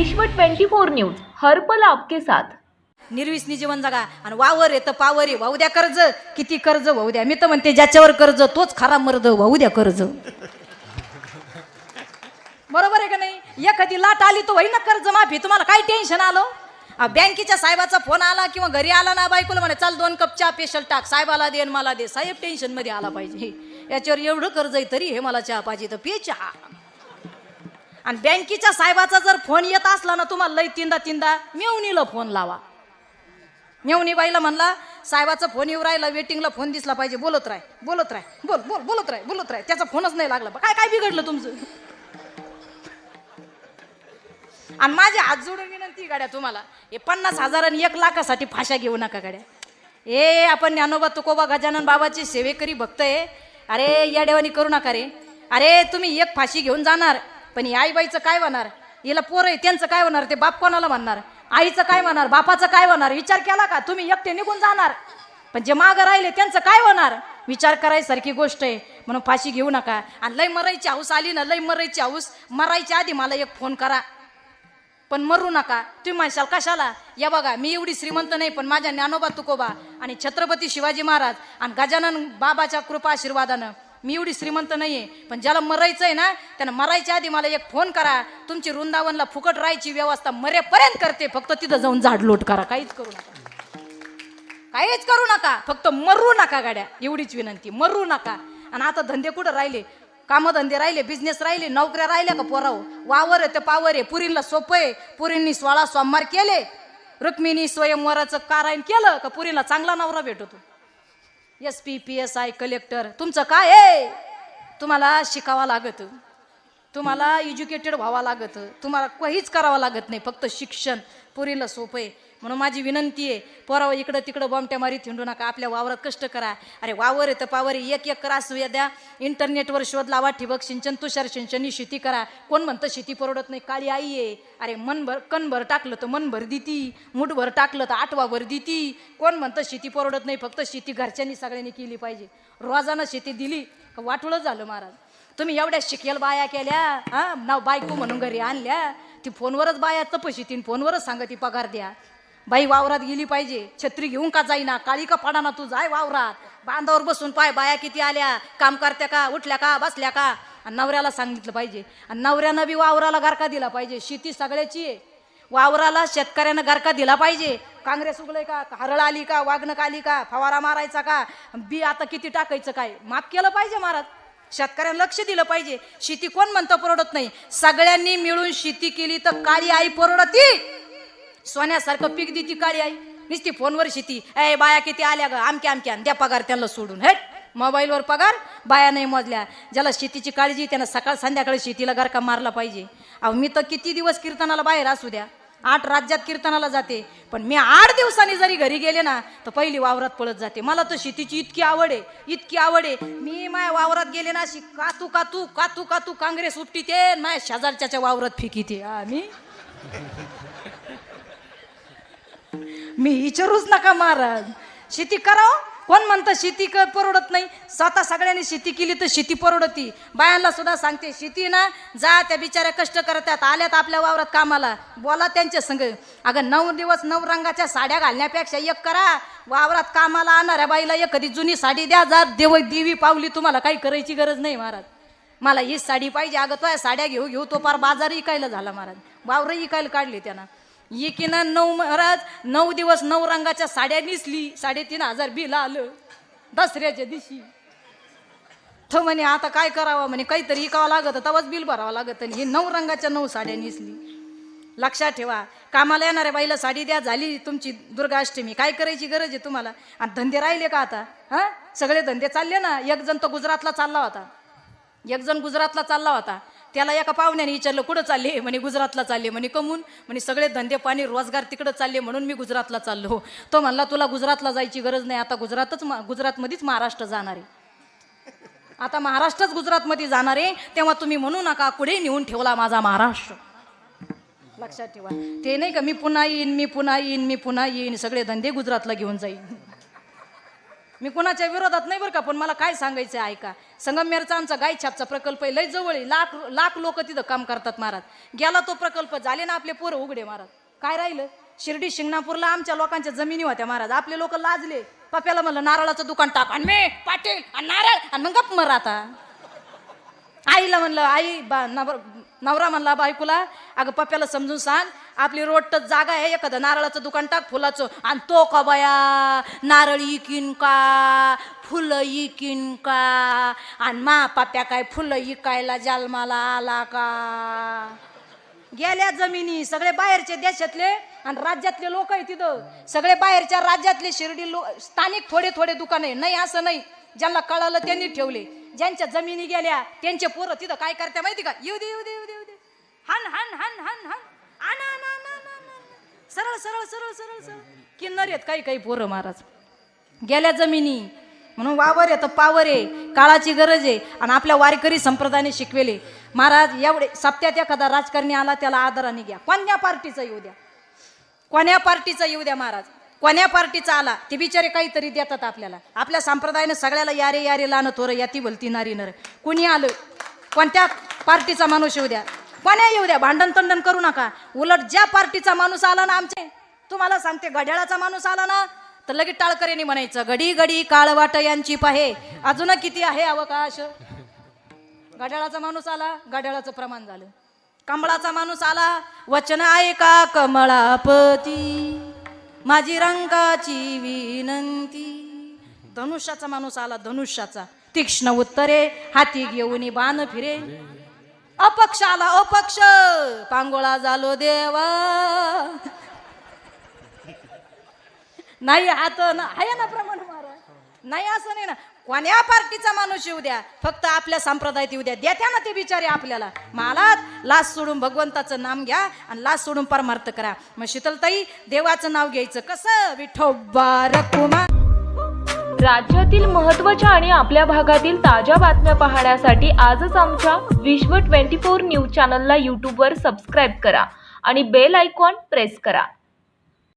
विश्व 24 न्यूज हर्पल आपके साथ. निर्विसनी जीवन जगा आणि वावर येतं पावर आहे वाहू द्या कर्ज किती कर्ज वाहू द्या. मी तर म्हणते ज्याच्यावर कर्ज तोच खरा मर्द वाहू द्या कर्ज. बरोबर आहे का नाही? एखादी लाट आली तर होईना कर्ज माफी. तुम्हाला काय टेन्शन आलं? बँकेच्या साहेबाचा फोन आला किंवा घरी आला ना बायकोला म्हणे चाल दोन कप चहा पेशल टाक. साहेबाला दे मला दे. साहेब टेन्शनमध्ये आला पाहिजे. हे, याच्यावर एवढं कर्ज आहे तरी हे मला चहा पाहिजे. तर पे चहा. आणि बँकेच्या साहेबाचा जर फोन येत असला ना तुम्हाला लई तीनदा तीनदा मेवणीला फोन लावा. मेवणीबाईला म्हणला साहेबाचा फोन येऊ राहिला वेटिंगला फोन दिसला पाहिजे बोलत राह बोलत राह बोल बोल बोलत राह बोलत राह त्याचा फोनच नाही लागला. काय काय बिघडलं तुमचं? आणि माझी हात जोडून विनंती गाड्या तुम्हाला हे पन्नास हजार आणि एक लाखासाठी फाशा घेऊ नका गाड्या. ए आपण ज्ञानोबा तुकोबा गजानन बाबाची सेवेकरी भक्त आहे. अरे या देवानी करू नका रे. अरे तुम्ही एक फाशी घेऊन जाणार. पण ही आईबाईचं काय होणार? हिला पोरं आहे त्यांचं काय होणार? ते बाप कोणाला म्हणणार? आईचं काय म्हणणार बापाचं काय होणार? विचार केला का? तुम्ही एकटे निघून जाणार. पण जे मागं राहिले त्यांचं काय होणार? विचार करायसारखी गोष्ट आहे. म्हणून फाशी घेऊ नका. आणि लय मरायची हाऊस आली ना लय मरायची हाऊस. मरायच्या आधी मला एक फोन करा. पण मरू नका. तुम्ही म्हणशाल कशाला? या बघा मी एवढी श्रीमंत नाही पण माझ्या ज्ञानोबा तुकोबा आणि छत्रपती शिवाजी महाराज आणि गजानन बाबाच्या कृपा आशीर्वादानं मी एवढी श्रीमंत नाही आहे पण ज्याला मरायचं आहे ना त्यानं मरायच्या आधी मला एक फोन करा. तुमची वृंदावनला फुकट राहायची व्यवस्था मरेपर्यंत करते. फक्त तिथं जाऊन झाडलोट करा. काहीच करू नका. काहीच करू नका. फक्त मरू नका गाड्या. एवढीच विनंती. मरू नका. आणि आता धंदे कुठं राहिले? कामधंदे राहिले बिझनेस राहिले नोकऱ्या राहिल्या का पोराव? वावर आहे ते पावर आहे. पुरीला सोपं आहे. पुरींनी सोळा सोमवार केले. रुक्मिणी स्वयंवराचं कारायण केलं का पुरीला चांगला नवरा भेटतो. S P P S I collector तुमचं काय आहे? तुम्हाला शिकावं लागत. तुम्हाला एज्युकेटेड व्हावं लागत. तुम्हाला काहीच करावं लागत नाही. फक्त शिक्षण पुरीला सोपं आहे. म्हणून माझी विनंती आहे पोरावं इकडं तिकडं बॉम्बट्या मारीत हिंडू नका आपल्या वावरात कष्ट करा. अरे वावर आहे तर पावर आहे. एक एक क्रास द्या. इंटरनेटवर शोध लावा ठिबक सिंचन तुषार सिंचनी शेती करा. कोण म्हणतं शेती परवडत नाही? काळी आई आहे. अरे मनभर कणभर टाकलं तर मनभर देती. मुठभर टाकलं तर आठवाभर देती. कोण म्हणतं शेती परवडत नाही? फक्त शेती घरच्यांनी सगळ्यांनी केली पाहिजे. रोजानं शेती दिली का वाटुळं झालं महाराज? तुम्ही एवढ्या शिकेल बाया केल्या हा? नाव बायको म्हणून घरी आणल्या. ती फोनवरच बाया तपशी तीन फोनवरच सांगा ती पगार द्या. बाई वावरात गेली पाहिजे. छत्री घेऊन का जाईना? काळी का पडा ना तू? जाय वावरात. बांधावर बसून पाय बाया किती आल्या? काम करत्या का? उठल्या का? बसल्या का? आणि नवऱ्याला सांगितलं पाहिजे. आणि नवऱ्यानं बी वावराला गारका दिला पाहिजे. शेती सगळ्याची आहे. वावराला शेतकऱ्यानं गारका दिला पाहिजे. काँग्रेस उगलय का? हरळ आली का? वागणक आली का? फवारा मारायचा का? बी आता किती टाकायचं काय? माफ केलं पाहिजे महाराज. शेतकऱ्यांना लक्ष दिलं पाहिजे. शेती कोण म्हणतं परवडत नाही. सगळ्यांनी मिळून शेती केली तर काळी आई परवडती. सोन्यासारखं पीक देती काळी आई. नुसती फोनवर शेती. ए बाया किती आल्या ग? आमक्या आमक्या. द्या पगार त्यांना सोडून. हेट. मोबाईलवर पगार. बाया नाही मोजल्या. ज्याला शेतीची काळजी त्यांना सकाळ संध्याकाळी शेतीला गरका मारला पाहिजे. अहो मी तर किती दिवस कीर्तनाला बाहेर असू द्या. आठ राज्यात कीर्तनाला जाते. पण मी आठ दिवसांनी जरी घरी गेले ना तर पहिली वावरात पळत जाते. मला तर शेतीची इतकी आवड आहे. इतकी आवड आहे. मी माया वावरात गेले ना अशी कातू कातू कातू कातू काँग्रेस उपटी ते माझ्या शेजारच्या वावरात फिकीते. मी मी विचारूच नका महाराज. शेती करावं. कोण म्हणतं शेती क परवडत नाही? स्वतः सगळ्यांनी शेती केली तर शेती परवडती. बायांना सुद्धा सांगते शेती ना जा त्या बिचाऱ्या कष्ट करतात आल्यात आपल्या वावरात कामाला. बोला त्यांच्या संग. अगं नऊ दिवस नऊ रंगाच्या साड्या घालण्यापेक्षा एक करा. वावरात कामाला आणणाऱ्या बाईला एक कधी जुनी साडी द्या. जा देव देवी पावली तुम्हाला काही करायची गरज नाही महाराज. मला ही साडी पाहिजे. अगं तो साड्या घेऊ घेऊ तो पार बाजार इकायला झाला महाराज. वावरं इकायला काढली त्यांना. एकीनं नऊ महाराज नऊ दिवस नऊ रंगाच्या साड्या निसली साडेतीन हजार बिल आलं दसऱ्याच्या दिवशी. तो म्हणे आता काय करावं म्हणे काहीतरी इकावं लागत तवाच बिल भरावं लागत. आणि हे नऊ रंगाच्या नऊ साड्या निसली. लक्षात ठेवा कामाला येणाऱ्या बाईला साडी द्या झाली तुमची दुर्गाष्टमी. काय करायची गरज आहे तुम्हाला? आणि धंदे राहिले का आता? हां? सगळे धंदे चालले ना? एक जण तो गुजरातला चालला होता. एक जण गुजरातला चालला होता. त्याला एका पाहुण्याने विचारलं कुठं चालले? म्हणे गुजरातला चालले. म्हणे कमून? म्हणे सगळे धंदे पाणी रोजगार तिकडं चालले म्हणून मी गुजरातला चाललो हो. तो म्हणला तुला गुजरातला जायची गरज नाही आता गुजरातच मा- गुजरातमध्येच महाराष्ट्र जाणार आहे. आता महाराष्ट्रच गुजरातमध्ये जाणार आहे तेव्हा तुम्ही म्हणू नका कुठे नेऊन ठेवला माझा महाराष्ट्र. लक्षात ठेवा. ते नाही का मी पुन्हा येईन मी पुन्हा येईन मी पुन्हा येईन सगळे धंदे गुजरातला घेऊन जाईन. मी कोणाच्या विरोधात नाही बरं का पण मला काय सांगायचं आहे ऐका. संगमनेरचा आमचा गायछापचा प्रकल्प आहे लय जवळ आहे. लाख लाख लोक तिथं काम करतात महाराज. गेला तो प्रकल्प झाले ना आपले पोरं उघडे महाराज. काय राहिलं? शिर्डी शिंगणापूरला आमच्या लोकांच्या जमिनी होत्या महाराज. आपले लोक लाजले. पप्याला म्हणलं नारळाचं दुकान टाक आणि मे पाटील आणि नारळ आणि मग गप्प मर आता. आईला म्हणलं आई बा नवर नवरा म्हणला बायकोला अगं पप्प्याला समजून सांग आपली रोडटच जागा आहे एखादं नारळाचं दुकान टाक फुलाचं. आणि तो का बया? नारळ इकिन का? फुलं इकिन का? आणि मा पप्प्या काय फुलं इकायला जालमाला आला का? गेल्या जमिनी सगळे बाहेरचे देशातले आणि राज्यातले लोक आहे तिथं. सगळे बाहेरच्या राज्यातले शिर्डी लो स्थानिक थोडे थोडे दुकान आहे नाही असं नाही. ज्यांना कळालं त्यांनी ठेवले. ज्यांच्या जमिनी गेल्या त्यांचे पोरं तिथं काय करते माहिती का? येऊ दे येऊ दे येऊ दे येऊ दे. हन हन हन हन हन. आना, आना, आना, आना, सरळ सरळ सरळ सरळ सरळ. किन्नर आहेत काही काही पोरं महाराज. गेल्या जमिनी. म्हणून वावर आहे तर पावर आहे काळाची गरज आहे. आणि आपल्या वारकरी संप्रदायाने शिकवेले. महाराज एवढे सप्त्यात एखादा राजकारणी आला त्याला आदराने घ्या. कोणत्या पार्टीचा येऊ द्या? कोण्या पार्टीचा येऊ द्या महाराज? कोण्या पार्टीचा आला ते बिचारे काहीतरी देतात आपल्याला. आपल्या संप्रदायानं सगळ्याला यारे यारे लाणं थोरं याती भलती नारी नर. कुणी आलं? कोणत्या पार्टीचा माणूस येऊ द्या? कोण्या येऊ द्या? भांडण तंडण करू नका. उलट ज्या पार्टीचा माणूस आला ना आमचे तुम्हाला सांगते घड्याळाचा माणूस आला ना तर लगेच टाळकरेने म्हणायचं घडी घडी काळवाट यांची पाहे. अजून किती आहे अवकाश? घड्याळाचा माणूस आला घड्याळाचं प्रमाण झालं. कमळाचा माणूस आला वचन ऐका कमळापती? माझी रंगाची विनंती. धनुष्याचा माणूस आला धनुष्याचा. तीक्ष्ण उत्तरे हाती घेऊन बाण फिरे. अपक्ष आला अपक्ष. पांगोळा झालो देवा. नाही आता ना आहे ना प्रमाण? नाही असं नाही ना. कोण्या पार्टीचा माणूस येऊ द्या फक्त आपल्या संप्रदायात येऊ द्या. देत्या ना ते बिचारे आपल्याला. मला लास सोडून भगवंताचं नाम घ्या आणि लास सोडून परमार्थ करा. मग शीतलताई देवाचं नाव घ्यायचं. कसं? विठोबा रखुमा. राज्यातील महत्त्वाच्या आणि आपल्या भागातील ताज्या बातम्या पाहण्यासाठी आजच आमच्या विश्व 24 न्यूज चॅनलला यूट्यूबवर सबस्क्राईब करा आणि बेल आयकॉन प्रेस करा.